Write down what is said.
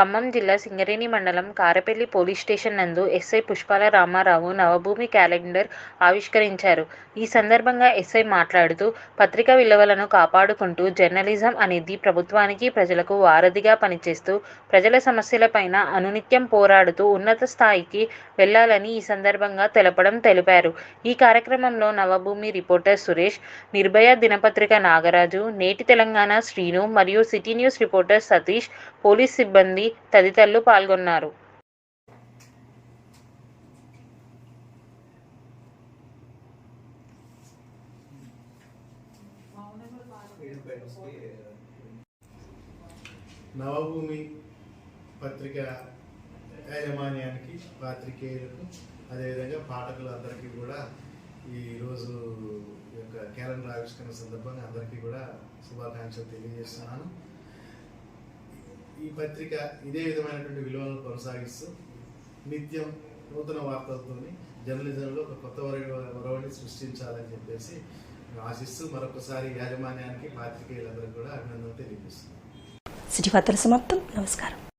ఖమ్మం జిల్లా సింగరేణి మండలం Karapalli police station నందు ఎస్ఐ పుష్పాల రామారావు నవభూమి క్యాలెండర్ ఆవిష్కరించారు. ఈ సందర్భంగా ఎస్ఐ మాట్లాడుతూ పత్రికా విలువలను కాపాడుకుంటూ జర్నలిజం అనేది ప్రభుత్వానికి ప్రజలకు వారధిగా పనిచేస్తూ ప్రజల సమస్యలపైన అనునిత్యం పోరాడుతూ ఉన్నత స్థాయికి వెళ్ళాలని ఈ సందర్భంగా తెలపడం తెలిపారు. ఈ కార్యక్రమంలో నవభూమి రిపోర్టర్ సురేష్ నిర్భయ దినపత్రిక నాగరాజు నేటి తెలంగాణ శ్రీను మరియు city news reporter Satish police సిబ్బంది తదితరులు పాల్గొన్నారు. నవభూమి పత్రిక యాజమాన్యానికి పాత్రికేయులకు అదేవిధంగా పాఠకులందరికీ కూడా ఈరోజు ఈ యొక్క క్యాలెండర్ ఆవిష్కరణ సందర్భంగా అందరికీ కూడా శుభాకాంక్షలు తెలియజేస్తున్నాను. ఈ పత్రిక ఇదే విధమైనటువంటి విలువలను కొనసాగిస్తూ నిత్యం నూతన వార్తలతోని జర్నలిజంలో ఒక కొత్త వరవని సృష్టించాలని చెప్పేసి ఆశిస్తూ మరొకసారి యాజమాన్యానికి పాత్రికేయులందరికీ కూడా అభినందనలు తెలియజేస్తున్నాను. సిటీ వార్తల సమాప్తం. నమస్కారం.